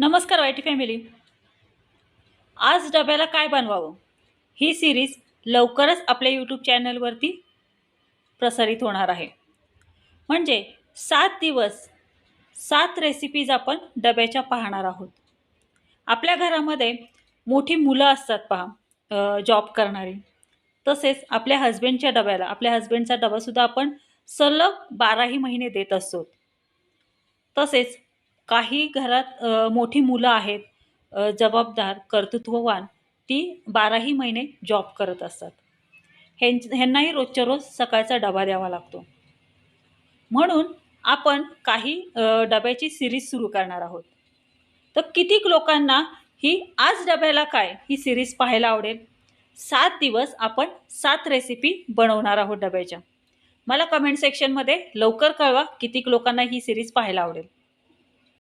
नमस्कार YT family. आज डब्याला काय बनवावं? ही सिरीज लवकरच आपल्या यूट्यूब चॅनलवरती प्रसारित होणार आहे. म्हणजे सात दिवस सात रेसिपीज आपण डब्याच्या पाहणार आहोत. आपल्या घरामध्ये मोठी मुलं असतात पहा जॉब करणारी. तसेच आपल्या हजबंडच्या डब्याला आपल्या हजबंडचा डबासुद्धा आपण सलग बाराही महिने देत असतो. तसेच काही घरात मोठी मुलं आहेत जबाबदार कर्तृत्ववान ती बाराही महिने जॉब करत असतात. ह्यां ह्यांनाही रोजच्या रोज सकाळचा डबा द्यावा लागतो. म्हणून आपण काही डब्याची सिरीज सुरू करणार आहोत. तर कितीक लोकांना ही आज डब्याला काय ही सिरीज पाहायला आवडेल? सात दिवस आपण सात रेसिपी बनवणार आहोत डब्याच्या. मला कमेंट सेक्शनमध्ये लवकर कळवा कितीक लोकांना ही सिरीज पाहायला आवडेल.